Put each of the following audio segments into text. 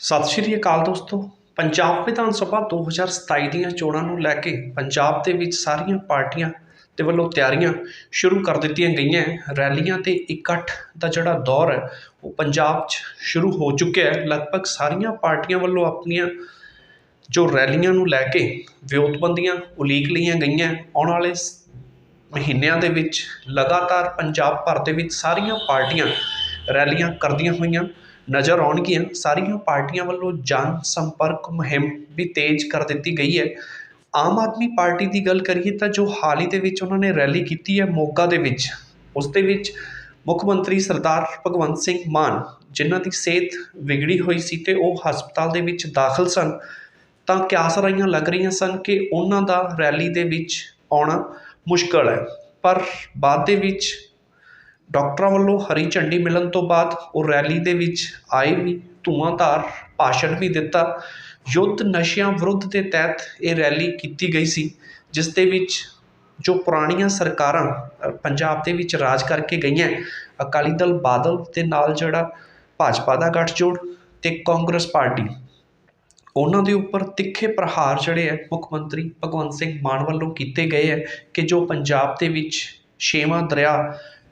ਸਤਿ ਸ਼੍ਰੀ ਅਕਾਲ ਦੋਸਤੋ। ਪੰਜਾਬ ਵਿਧਾਨ ਸਭਾ 2027 ਦੀਆਂ ਚੋਣਾਂ ਨੂੰ ਲੈ ਕੇ ਪੰਜਾਬ ਦੇ ਵਿੱਚ ਸਾਰੀਆਂ ਪਾਰਟੀਆਂ ਦੇ ਵੱਲੋਂ ਤਿਆਰੀਆਂ ਸ਼ੁਰੂ ਕਰ ਦਿੱਤੀਆਂ ਗਈਆਂ ਰੈਲੀਆਂ ਤੇ ਇਕੱਠ ਦਾ ਜਿਹੜਾ ਦੌਰ ਹੈ, ਉਹ ਪੰਜਾਬ 'ਚ ਸ਼ੁਰੂ ਹੋ ਚੁੱਕਿਆ ਹੈ। ਲਗਭਗ ਸਾਰੀਆਂ ਪਾਰਟੀਆਂ ਵੱਲੋਂ ਆਪਣੀਆਂ ਜੋ ਰੈਲੀਆਂ ਨੂੰ ਲੈ ਕੇ ਵਿਉਂਤਬੰਦੀਆਂ ਉਲੀਕ ਲਈਆਂ ਗਈਆਂ ਆਉਣ ਵਾਲੇ ਮਹੀਨਿਆਂ ਦੇ ਵਿੱਚ ਲਗਾਤਾਰ ਪੰਜਾਬ ਭਰ ਦੇ ਵਿੱਚ ਸਾਰੀਆਂ ਪਾਰਟੀਆਂ ਰੈਲੀਆਂ ਕਰਦੀਆਂ ਹੋਈਆਂ ਨਜ਼ਰ ਆਉਣਗੀਆਂ। ਸਾਰੀਆਂ ਪਾਰਟੀਆਂ ਵੱਲੋਂ ਜਨ ਸੰਪਰਕ ਮੁਹਿੰਮ ਵੀ ਤੇਜ਼ ਕਰ ਦਿੱਤੀ ਗਈ ਹੈ। ਆਮ ਆਦਮੀ ਪਾਰਟੀ ਦੀ ਗੱਲ ਕਰੀਏ ਤਾਂ ਜੋ ਹਾਲ ਹੀ ਦੇ ਵਿੱਚ ਉਹਨਾਂ ਨੇ ਰੈਲੀ ਕੀਤੀ ਹੈ ਮੋਗਾ ਦੇ ਵਿੱਚ। ਉਸ ਦੇ ਵਿੱਚ ਮੁੱਖ ਮੰਤਰੀ ਸਰਦਾਰ ਭਗਵੰਤ ਸਿੰਘ ਮਾਨ, ਜਿਨ੍ਹਾਂ ਦੀ ਸਿਹਤ ਵਿਗੜੀ ਹੋਈ ਸੀ ਤੇ ਉਹ ਹਸਪਤਾਲ ਦੇ ਵਿੱਚ ਦਾਖਲ ਸਨ, ਤਾਂ ਕਿਆਸਰਾਈਆਂ ਲੱਗ ਰਹੀਆਂ ਸਨ ਕਿ ਉਹਨਾਂ ਦਾ ਰੈਲੀ ਦੇ ਵਿੱਚ ਆਉਣਾ ਮੁਸ਼ਕਲ ਹੈ। ਪਰ ਬਾਅਦ ਦੇ ਵਿੱਚ ਡਾਕਟਰਾਂ ਵੱਲੋਂ ਹਰੀ ਝੰਡੀ ਮਿਲਣ ਤੋਂ ਬਾਅਦ ਉਹ ਰੈਲੀ ਦੇ ਵਿੱਚ ਆਏ ਵੀ ਧੂਆਂਧਾਰ ਭਾਸ਼ਣ ਵੀ ਦਿੱਤਾ। ਯੁੱਧ ਨਸ਼ਿਆਂ ਵਿਰੁੱਧ ਦੇ ਤਹਿਤ ਇਹ ਰੈਲੀ ਕੀਤੀ ਗਈ ਸੀ, ਜਿਸ ਦੇ ਵਿੱਚ ਜੋ ਪੁਰਾਣੀਆਂ ਸਰਕਾਰਾਂ ਪੰਜਾਬ ਦੇ ਵਿੱਚ ਰਾਜ ਕਰਕੇ ਗਈਆਂ, ਅਕਾਲੀ ਦਲ ਬਾਦਲ ਦੇ ਨਾਲ ਜਿਹੜਾ ਭਾਜਪਾ ਦਾ ਗੱਠਜੋੜ ਅਤੇ ਕਾਂਗਰਸ ਪਾਰਟੀ। ਉਹਨਾਂ ਦੇ ਉੱਪਰ ਤਿੱਖੇ ਪ੍ਰਹਾਰ ਜਿਹੜੇ ਹੈ ਮੁੱਖ ਮੰਤਰੀ ਭਗਵੰਤ ਸਿੰਘ ਮਾਨ ਵੱਲੋਂ ਕੀਤੇ ਗਏ ਹੈ ਕਿ ਜੋ ਪੰਜਾਬ ਦੇ ਵਿੱਚ ਛੇਵਾਂ ਦਰਿਆ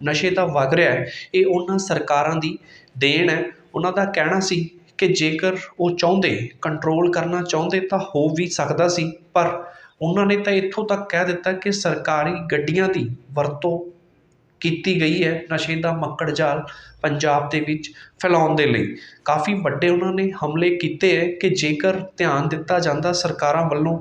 ਨਸ਼ੇ ਦਾ ਵਗ ਰਿਹਾ ਹੈ, ਇਹ ਉਹਨਾਂ ਸਰਕਾਰਾਂ ਦੀ ਦੇਣ ਹੈ। ਉਹਨਾਂ ਦਾ ਕਹਿਣਾ ਸੀ ਕਿ ਜੇਕਰ ਉਹ ਚਾਹੁੰਦੇ ਕੰਟਰੋਲ ਕਰਨਾ ਚਾਹੁੰਦੇ ਤਾਂ ਹੋ ਵੀ ਸਕਦਾ ਸੀ, ਪਰ ਉਹਨਾਂ ਨੇ ਤਾਂ ਇੱਥੋਂ ਤੱਕ ਕਹਿ ਦਿੱਤਾ ਕਿ ਸਰਕਾਰੀ ਗੱਡੀਆਂ ਦੀ ਵਰਤੋਂ ਕੀਤੀ ਗਈ ਹੈ ਨਸ਼ੇ ਦਾ ਮੱਕੜ ਜਾਲ ਪੰਜਾਬ ਦੇ ਵਿੱਚ ਫੈਲਾਉਣ ਦੇ ਲਈ। ਕਾਫੀ ਵੱਡੇ ਉਹਨਾਂ ਨੇ ਹਮਲੇ ਕੀਤੇ ਹੈ ਕਿ ਜੇਕਰ ਧਿਆਨ ਦਿੱਤਾ ਜਾਂਦਾ ਸਰਕਾਰਾਂ ਵੱਲੋਂ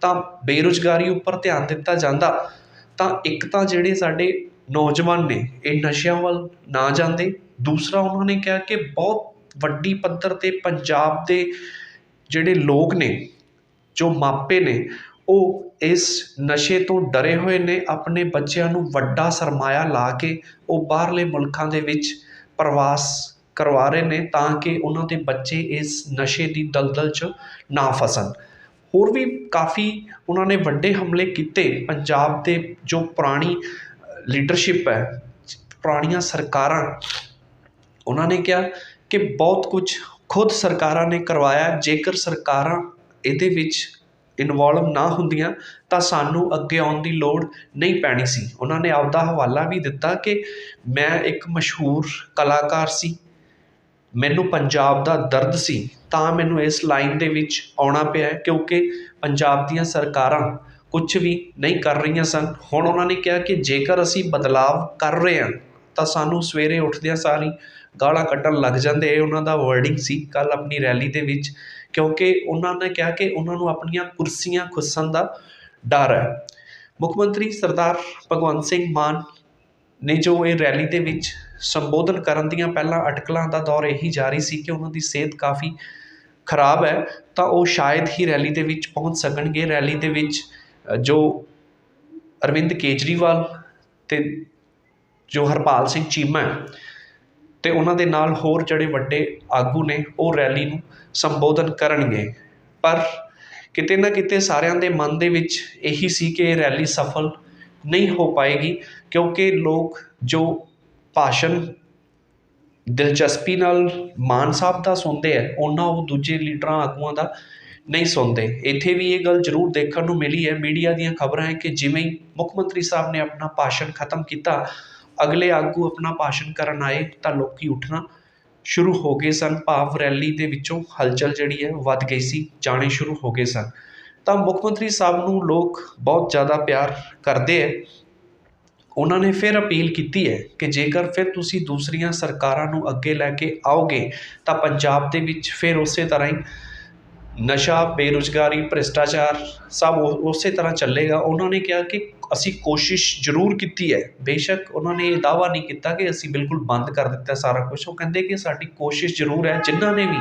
ਤਾਂ ਬੇਰੁਜ਼ਗਾਰੀ ਉੱਪਰ ਧਿਆਨ ਦਿੱਤਾ ਜਾਂਦਾ, ਤਾਂ ਇੱਕ ਤਾਂ ਜਿਹੜੇ ਸਾਡੇ ਨੌਜਵਾਨ ਨੇ ਇਹ ਨਸ਼ਿਆਂ ਵੱਲ ਨਾ ਜਾਂਦੇ। ਦੂਸਰਾ ਉਹਨਾਂ ਨੇ ਕਿਹਾ ਕਿ ਬਹੁਤ ਵੱਡੀ ਪੱਧਰ ਤੇ ਪੰਜਾਬ ਦੇ ਜਿਹੜੇ ਲੋਕ ਨੇ, ਜੋ ਮਾਪੇ ਨੇ, ਉਹ ਇਸ ਨਸ਼ੇ ਤੋਂ ਡਰੇ ਹੋਏ ਨੇ, ਆਪਣੇ ਬੱਚਿਆਂ ਨੂੰ ਵੱਡਾ ਸਰਮਾਇਆ ਲਾ ਕੇ ਉਹ ਬਾਹਰਲੇ ਮੁਲਕਾਂ ਦੇ ਵਿੱਚ ਪ੍ਰਵਾਸ ਕਰਵਾ ਰਹੇ ਨੇ ਤਾਂ ਕਿ ਉਹਨਾਂ ਦੇ ਬੱਚੇ ਇਸ ਨਸ਼ੇ ਦੀ ਦਲਦਲ 'ਚ ਨਾ ਫਸਣ। ਹੋਰ ਵੀ ਕਾਫੀ ਉਹਨਾਂ ਨੇ ਵੱਡੇ ਹਮਲੇ ਕੀਤੇ ਪੰਜਾਬ ਦੇ ਜੋ ਪੁਰਾਣੀ ਲੀਡਰਸ਼ਿਪ ਹੈ, ਪੁਰਾਣੀਆਂ ਸਰਕਾਰਾਂ, ਉਹਨਾਂ ਨੇ ਕਿਹਾ ਕਿ ਬਹੁਤ ਕੁਝ ਖੁਦ ਸਰਕਾਰਾਂ ਨੇ ਕਰਵਾਇਆ, ਜੇਕਰ ਸਰਕਾਰਾਂ ਇਹਦੇ ਵਿੱਚ ਇਨਵੋਲਵ ਨਾ ਹੁੰਦੀਆਂ, ਤਾਂ ਸਾਨੂੰ ਅੱਗੇ ਆਉਣ ਦੀ ਲੋੜ ਨਹੀਂ ਪੈਣੀ ਸੀ। ਉਹਨਾਂ ਨੇ ਆਪਦਾ ਹਵਾਲਾ ਵੀ ਦਿੱਤਾ ਕਿ ਮੈਂ ਇੱਕ ਮਸ਼ਹੂਰ ਕਲਾਕਾਰ ਸੀ, ਮੈਨੂੰ ਪੰਜਾਬ ਦਾ ਦਰਦ ਸੀ, ਤਾਂ ਮੈਨੂੰ ਇਸ ਲਾਈਨ ਦੇ ਵਿੱਚ ਆਉਣਾ ਪਿਆ ਕਿਉਂਕਿ ਪੰਜਾਬ ਦੀਆਂ ਸਰਕਾਰਾਂ ਕੁਛ ਵੀ ਨਹੀਂ ਕਰ ਰਹੀਆਂ ਸਨ। ਹੁਣ ਉਹਨਾਂ ਨੇ ਕਿਹਾ ਕਿ ਜੇਕਰ ਅਸੀਂ ਬਦਲਾਵ ਕਰ ਰਹੇ ਹਾਂ, ਤਾਂ ਸਾਨੂੰ ਸਵੇਰੇ ਉੱਠਦਿਆਂ ਸਾਰੀ ਗਾਲਾਂ ਕੱਢਣ ਲੱਗ ਜਾਂਦੇ। ਇਹ ਉਹਨਾਂ ਦਾ ਵਰਡਿੰਗ ਸੀ ਕੱਲ੍ਹ ਆਪਣੀ ਰੈਲੀ ਦੇ ਵਿੱਚ, ਕਿਉਂਕਿ ਉਹਨਾਂ ਨੇ ਕਿਹਾ ਕਿ ਉਹਨਾਂ ਨੂੰ ਆਪਣੀਆਂ ਕੁਰਸੀਆਂ ਖੁੱਸਣ ਦਾ ਡਰ ਹੈ। ਮੁੱਖ ਮੰਤਰੀ ਸਰਦਾਰ ਭਗਵੰਤ ਸਿੰਘ ਮਾਨ ਨੇ ਜੋ ਇਹ ਰੈਲੀ ਦੇ ਵਿੱਚ ਸੰਬੋਧਨ ਕਰਨ ਦੀਆਂ ਪਹਿਲਾਂ ਅਟਕਲਾਂ ਦਾ ਦੌਰ ਇਹੀ ਜਾਰੀ ਸੀ ਕਿ ਉਹਨਾਂ ਦੀ ਸਿਹਤ ਕਾਫੀ ਖਰਾਬ ਹੈ, ਤਾਂ ਉਹ ਸ਼ਾਇਦ ਹੀ ਰੈਲੀ ਦੇ ਵਿੱਚ ਪਹੁੰਚ ਸਕਣਗੇ। ਰੈਲੀ ਦੇ ਵਿੱਚ ਜੋ ਅਰਵਿੰਦ ਕੇਜਰੀਵਾਲ ਅਤੇ ਜੋ ਹਰਪਾਲ ਸਿੰਘ ਚੀਮਾ ਅਤੇ ਉਹਨਾਂ ਦੇ ਨਾਲ ਹੋਰ ਜਿਹੜੇ ਵੱਡੇ ਆਗੂ ਨੇ, ਉਹ ਰੈਲੀ ਨੂੰ ਸੰਬੋਧਨ ਕਰਨਗੇ। ਪਰ ਕਿਤੇ ਨਾ ਕਿਤੇ ਸਾਰਿਆਂ ਦੇ ਮਨ ਦੇ ਵਿੱਚ ਇਹੀ ਸੀ ਕਿ ਇਹ ਰੈਲੀ ਸਫਲ ਨਹੀਂ ਹੋ ਪਾਏਗੀ, ਕਿਉਂਕਿ ਲੋਕ ਜੋ ਭਾਸ਼ਣ ਦਿਲਚਸਪੀ ਨਾਲ ਮਾਨ ਸਾਹਿਬ ਦਾ ਸੁਣਦੇ ਆ, ਉਹਨਾਂ ਉਹ ਦੂਜੇ ਲੀਡਰਾਂ, ਆਗੂਆਂ ਦਾ ਨਹੀਂ ਸੁਣਦੇ। ਇੱਥੇ ਵੀ ਇਹ ਗੱਲ ਜ਼ਰੂਰ ਦੇਖਣ ਨੂੰ ਮਿਲੀ ਹੈ। ਮੀਡੀਆ ਦੀਆਂ ਖਬਰਾਂ ਹੈ ਕਿ ਜਿਵੇਂ ਹੀ ਮੁੱਖ ਮੰਤਰੀ ਸਾਹਿਬ ਨੇ ਆਪਣਾ ਭਾਸ਼ਣ ਖਤਮ ਕੀਤਾ, ਅਗਲੇ ਆਗੂ ਆਪਣਾ ਭਾਸ਼ਣ ਕਰਨ ਆਏ ਤਾਂ ਲੋਕ ਉੱਠਣਾ ਸ਼ੁਰੂ ਹੋ ਗਏ ਸਨ। ਭਾਵ ਰੈਲੀ ਦੇ ਵਿੱਚੋਂ ਹਲਚਲ ਜਿਹੜੀ ਹੈ ਵੱਧ ਗਈ ਸੀ, ਜਾਣੇ ਸ਼ੁਰੂ ਹੋ ਗਏ ਸਨ। ਤਾਂ ਮੁੱਖ ਮੰਤਰੀ ਸਾਹਿਬ ਨੂੰ ਲੋਕ ਬਹੁਤ ਜ਼ਿਆਦਾ ਪਿਆਰ ਕਰਦੇ ਹੈ। ਉਹਨਾਂ ਨੇ ਫਿਰ ਅਪੀਲ ਕੀਤੀ ਹੈ ਕਿ ਜੇਕਰ ਫਿਰ ਤੁਸੀਂ ਦੂਸਰੀਆਂ ਸਰਕਾਰਾਂ ਨੂੰ ਅੱਗੇ ਲੈ ਕੇ ਆਓਗੇ ਤਾਂ ਪੰਜਾਬ ਦੇ ਵਿੱਚ ਫਿਰ ਉਸੇ ਤਰ੍ਹਾਂ ਹੀ ਨਸ਼ਾ, ਬੇਰੁਜ਼ਗਾਰੀ, ਭ੍ਰਿਸ਼ਟਾਚਾਰ ਸਭ ਉਹ- ਉਸੇ ਤਰ੍ਹਾਂ ਚੱਲੇਗਾ। ਉਹਨਾਂ ਨੇ ਕਿਹਾ ਕਿ ਅਸੀਂ ਕੋਸ਼ਿਸ਼ ਜ਼ਰੂਰ ਕੀਤੀ ਹੈ। ਬੇਸ਼ੱਕ ਉਹਨਾਂ ਨੇ ਇਹ ਦਾਅਵਾ ਨਹੀਂ ਕੀਤਾ ਕਿ ਅਸੀਂ ਬਿਲਕੁਲ ਬੰਦ ਕਰ ਦਿੱਤਾ ਸਾਰਾ ਕੁਛ। ਉਹ ਕਹਿੰਦੇ ਕਿ ਸਾਡੀ ਕੋਸ਼ਿਸ਼ ਜ਼ਰੂਰ ਹੈ, ਜਿਨ੍ਹਾਂ ਨੇ ਵੀ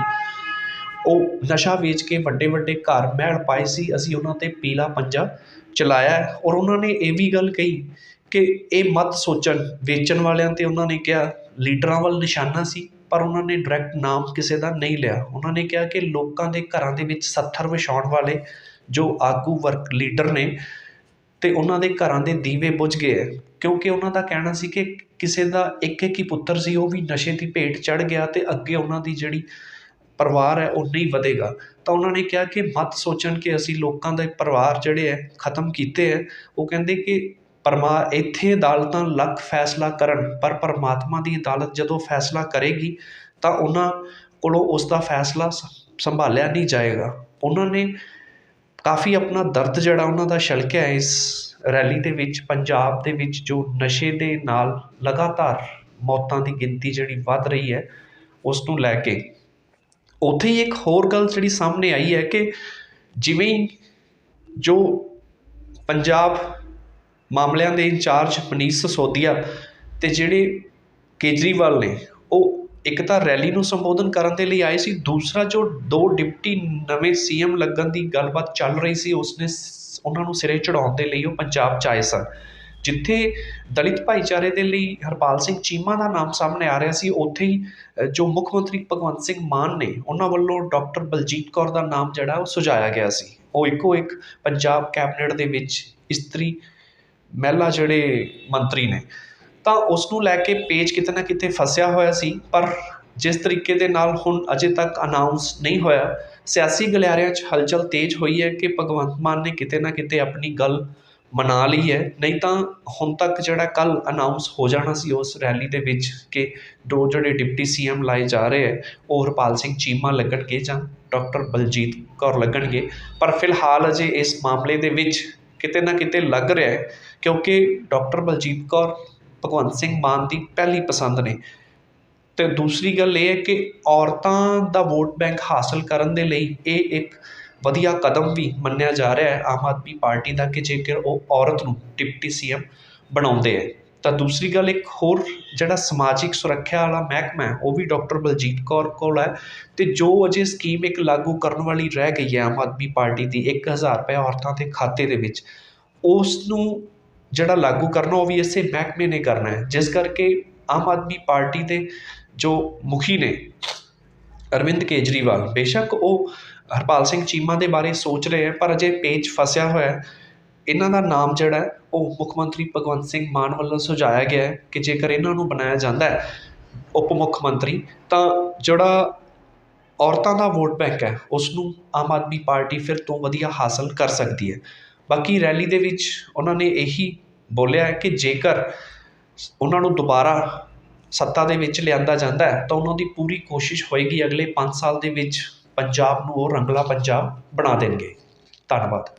ਉਹ ਨਸ਼ਾ ਵੇਚ ਕੇ ਵੱਡੇ ਵੱਡੇ ਘਰ ਮਹਿਲ ਪਾਏ ਸੀ, ਅਸੀਂ ਉਹਨਾਂ ਤੇ ਪੀਲਾ ਪੰਜਾ ਚਲਾਇਆ ਔਰ ਉਹਨਾਂ ਨੇ ਇਹ ਵੀ ਗੱਲ ਕਹੀ ਕਿ ਇਹ ਮਤ ਸੋਚਣ, ਵੇਚਣ ਵਾਲਿਆਂ ਤੇ ਉਹਨਾਂ ਨੇ ਕਿਹਾ, ਲੀਡਰਾਂ ਵੱਲ ਨਿਸ਼ਾਨਾ ਸੀ। ਪਰ ਉਹਨਾਂ ਨੇ ਡਾਇਰੈਕਟ ਨਾਮ ਕਿਸੇ ਦਾ ਨਹੀਂ ਲਿਆ। ਉਹਨਾਂ ਨੇ ਕਿਹਾ ਕਿ ਲੋਕਾਂ ਦੇ ਘਰਾਂ ਦੇ ਵਿੱਚ ਸੱਥਰ ਵਿਛਾਉਣ ਵਾਲੇ ਜੋ ਆਗੂ ਵਰਕ ਲੀਡਰ ਨੇ ਅਤੇ ਉਹਨਾਂ ਦੇ ਘਰਾਂ ਦੇ ਦੀਵੇ ਬੁਝ ਗਏ ਹੈ। ਕਿਉਂਕਿ ਉਹਨਾਂ ਦਾ ਕਹਿਣਾ ਸੀ ਕਿ ਕਿਸੇ ਦਾ ਇੱਕ ਇੱਕ ਹੀ ਪੁੱਤਰ ਸੀ, ਉਹ ਵੀ ਨਸ਼ੇ ਦੀ ਭੇਟ ਚੜ੍ਹ ਗਿਆ ਅਤੇ ਅੱਗੇ ਉਹਨਾਂ ਦੀ ਜਿਹੜੀ ਪਰਿਵਾਰ ਹੈ, ਉਹ ਨਹੀਂ ਵਧੇਗਾ। ਤਾਂ ਉਹਨਾਂ ਨੇ ਕਿਹਾ ਕਿ ਮਤ ਸੋਚਣ ਕਿ ਅਸੀਂ ਲੋਕਾਂ ਦੇ ਪਰਿਵਾਰ ਜਿਹੜੇ ਹੈ, ਖਤਮ ਕੀਤੇ ਹੈ। ਉਹ ਕਹਿੰਦੇ ਕਿ ਪਰਮਾ, ਇੱਥੇ ਅਦਾਲਤਾਂ ਲੱਖ ਫੈਸਲਾ ਕਰਨ, ਪਰ ਪਰਮਾਤਮਾ ਦੀ ਅਦਾਲਤ ਜਦੋਂ ਫੈਸਲਾ ਕਰੇਗੀ, ਤਾਂ ਉਹਨਾਂ ਕੋਲੋਂ ਉਸ ਦਾ ਫੈਸਲਾ ਸ- ਸੰਭਾਲਿਆ ਨਹੀਂ ਜਾਏਗਾ। ਉਹਨਾਂ ਨੇ ਕਾਫੀ ਆਪਣਾ ਦਰਦ ਜਿਹੜਾ ਉਹਨਾਂ ਦਾ ਛਲਕਿਆ ਇਸ ਰੈਲੀ ਦੇ ਵਿੱਚ, ਪੰਜਾਬ ਦੇ ਵਿੱਚ, ਜੋ ਨਸ਼ੇ ਦੇ ਨਾਲ ਲਗਾਤਾਰ ਮੌਤਾਂ ਦੀ ਗਿਣਤੀ ਜਿਹੜੀ ਵੱਧ ਰਹੀ ਹੈ, ਉਸ ਨੂੰ ਲੈ ਕੇ। ਉੱਥੇ ਹੀ ਇੱਕ ਹੋਰ ਗੱਲ ਜਿਹੜੀ ਸਾਹਮਣੇ ਆਈ ਹੈ ਕਿ ਜਿਵੇਂ ਜੋ ਪੰਜਾਬ ਮਾਮਲਿਆਂ ਦੇ ਇੰਚਾਰਜ ਮਨੀਸ਼ ਸਸੋਦੀਆ ਅਤੇ ਜਿਹੜੇ ਕੇਜਰੀਵਾਲ ਨੇ, ਉਹ ਇੱਕ ਤਾਂ ਰੈਲੀ ਨੂੰ ਸੰਬੋਧਨ ਕਰਨ ਦੇ ਲਈ ਆਏ ਸੀ, ਦੂਸਰਾ ਜੋ ਦੋ ਡਿਪਟੀ ਨਵੇਂ ਸੀ ਸੀਐਮ ਲੱਗਣ ਦੀ ਗੱਲਬਾਤ ਚੱਲ ਰਹੀ ਸੀ, ਉਸਨੇ ਉਹਨਾਂ ਨੂੰ ਸਿਰੇ ਚੜਾਉਣ ਦੇ ਲਈ ਉਹ ਪੰਜਾਬ 'ਚ ਆਏ ਸਨ। ਜਿੱਥੇ ਦਲਿਤ ਭਾਈਚਾਰੇ ਦੇ ਲਈ ਹਰਪਾਲ ਸਿੰਘ ਚੀਮਾ ਦਾ ਨਾਮ ਸਾਹਮਣੇ ਆ ਰਿਹਾ ਸੀ, ਉੱਥੇ ਹੀ ਜੋ ਮੁੱਖ ਮੰਤਰੀ ਭਗਵੰਤ ਸਿੰਘ ਮਾਨ ਨੇ, ਉਹਨਾਂ ਵੱਲੋਂ ਡਾਕਟਰ ਬਲਜੀਤ ਕੌਰ ਦਾ ਨਾਮ ਜਿਹੜਾ ਉਹ ਸੁਝਾਇਆ ਗਿਆ ਸੀ। ਉਹ ਇੱਕੋ ਇੱਕ ਪੰਜਾਬ ਕੈਬਨਿਟ ਦੇ ਵਿੱਚ ਇਸਤਰੀ ਮਹਿਲਾ ਜਿਹੜੇ ਮੰਤਰੀ ਨੇ, ਤਾਂ ਉਸ ਨੂੰ ਲੈ ਕੇ ਪੇਜ ਕਿਤੇ ਨਾ ਕਿਤੇ ਫਸਿਆ ਹੋਇਆ ਸੀ, ਪਰ ਜਿਸ ਤਰੀਕੇ ਦੇ ਨਾਲ ਹੁਣ ਅਜੇ ਤੱਕ ਅਨਾਊਂਸ ਨਹੀਂ ਹੋਇਆ, ਸਿਆਸੀ ਗਲਿਆਰਿਆਂ 'ਚ ਹਲਚਲ ਤੇਜ਼ ਹੋਈ ਹੈ ਕਿ ਭਗਵੰਤ ਮਾਨ ਨੇ ਕਿਤੇ ਨਾ ਕਿਤੇ ਆਪਣੀ ਗੱਲ ਮਨਾ ਲਈ ਹੈ। ਨਹੀਂ ਤਾਂ ਹੁਣ ਤੱਕ ਜਿਹੜਾ ਕੱਲ ਅਨਾਊਂਸ ਹੋ ਜਾਣਾ ਸੀ ਉਸ ਰੈਲੀ ਦੇ ਵਿੱਚ ਕਿ ਦੋ ਜਿਹੜੇ ਡਿਪਟੀ ਸੀਐਮ ਲਾਏ ਜਾ ਰਹੇ ਹੈ, ਉਹ ਹਰਪਾਲ ਸਿੰਘ ਚੀਮਾ ਲੱਗਣਗੇ ਜਾਂ ਡਾਕਟਰ ਬਲਜੀਤ ਕੌਰ ਲੱਗਣਗੇ। ਪਰ ਫਿਲਹਾਲ ਅਜੇ ਇਸ ਮਾਮਲੇ ਦੇ ਵਿੱਚ ਕਿਤੇ ਨਾ ਕਿਤੇ ਲੱਗ ਰਿਹਾ ਕਿਉਂਕਿ ਡਾਕਟਰ ਬਲਜੀਤ ਕੌਰ, ਭਗਵੰਤ ਸਿੰਘ ਮਾਨ ਦੀ ਪਹਿਲੀ ਪਸੰਦ ਨੇ। ਅਤੇ ਦੂਸਰੀ ਗੱਲ ਇਹ ਹੈ ਕਿ ਔਰਤਾਂ ਦਾ ਵੋਟ ਬੈਂਕ ਹਾਸਲ ਕਰਨ ਦੇ ਲਈ ਇਹ ਇੱਕ ਵਧੀਆ ਕਦਮ ਵੀ ਮੰਨਿਆ ਜਾ ਰਿਹਾ ਹੈ ਆਮ ਆਦਮੀ ਪਾਰਟੀ ਦਾ ਕਿ ਜੇਕਰ ਉਹ ਔਰਤ ਨੂੰ ਡਿਪਟੀ ਸੀ ਸੀਐਮ ਬਣਾਉਂਦੇ ਹੈ। ਤਾਂ ਦੂਸਰੀ ਗੱਲ ਇੱਕ ਹੋਰ ਜਿਹੜਾ ਸਮਾਜਿਕ ਸੁਰੱਖਿਆ ਵਾਲਾ ਮਹਿਕਮਾ ਹੈ, ਉਹ ਵੀ ਡਾਕਟਰ ਬਲਜੀਤ ਕੌਰ ਕੋਲ ਹੈ ਅਤੇ ਜੋ ਅਜੇ ਸਕੀਮ ਇੱਕ ਲਾਗੂ ਕਰਨ ਵਾਲੀ ਰਹਿ ਗਈ ਹੈ ਆਮ ਆਦਮੀ ਪਾਰਟੀ ਦੀ ਇੱਕ ਹਜ਼ਾਰ ਰੁਪਏ ਔਰਤਾਂ ਦੇ ਖਾਤੇ ਦੇ ਵਿੱਚ ਉਸ ਨੂੰ ਜਿਹੜਾ ਲਾਗੂ ਕਰਨਾ ਉਹ ਵੀ ਇਸੇ ਮਹਿਕਮੇ ਨੇ ਕਰਨਾ ਹੈ, ਜਿਸ ਕਰਕੇ ਆਮ ਆਦਮੀ ਪਾਰਟੀ ਦੇ ਜੋ ਮੁਖੀ ਨੇ ਅਰਵਿੰਦ ਕੇਜਰੀਵਾਲ, ਬੇਸ਼ੱਕ ਉਹ ਹਰਪਾਲ ਸਿੰਘ ਚੀਮਾ ਦੇ ਬਾਰੇ ਸੋਚ ਰਹੇ ਹੈ, ਪਰ ਅਜੇ ਪੇਜ ਫਸਿਆ ਹੋਇਆ ਹੈ। ਇਹਨਾਂ ਦਾ ਨਾਮ ਜਿਹੜਾ ਹੈ, ਉਹ ਮੁੱਖ ਮੰਤਰੀ ਭਗਵੰਤ ਸਿੰਘ ਮਾਨ ਵੱਲੋਂ ਸੁਝਾਇਆ ਗਿਆ ਹੈ ਕਿ ਜੇਕਰ ਇਹਨਾਂ ਨੂੰ ਬਣਾਇਆ ਜਾਂਦਾ ਹੈ ਉਪ ਮੁੱਖ ਮੰਤਰੀ, ਤਾਂ ਜਿਹੜਾ ਔਰਤਾਂ ਦਾ ਵੋਟ ਬੈਂਕ ਹੈ ਉਸ ਨੂੰ ਆਮ ਆਦਮੀ ਪਾਰਟੀ ਫਿਰ ਤੋਂ ਵਧੀਆ ਹਾਸਲ ਕਰ ਸਕਦੀ ਹੈ। ਬਾਕੀ ਰੈਲੀ ਦੇ ਵਿੱਚ ਉਹਨਾਂ ਨੇ ਇਹੀ ਬੋਲਿਆ ਹੈ ਕਿ ਜੇਕਰ ਉਹਨਾਂ ਨੂੰ ਦੁਬਾਰਾ ਸੱਤਾ ਦੇ ਵਿੱਚ ਲਿਆਂਦਾ ਜਾਂਦਾ ਹੈ, ਤਾਂ ਉਹਨਾਂ ਦੀ ਪੂਰੀ ਕੋਸ਼ਿਸ਼ ਹੋਏਗੀ ਅਗਲੇ 5 ਸਾਲ ਦੇ ਵਿੱਚ ਪੰਜਾਬ ਨੂੰ ਉਹ ਰੰਗਲਾ ਪੰਜਾਬ ਬਣਾ ਦੇਣਗੇ। ਧੰਨਵਾਦ।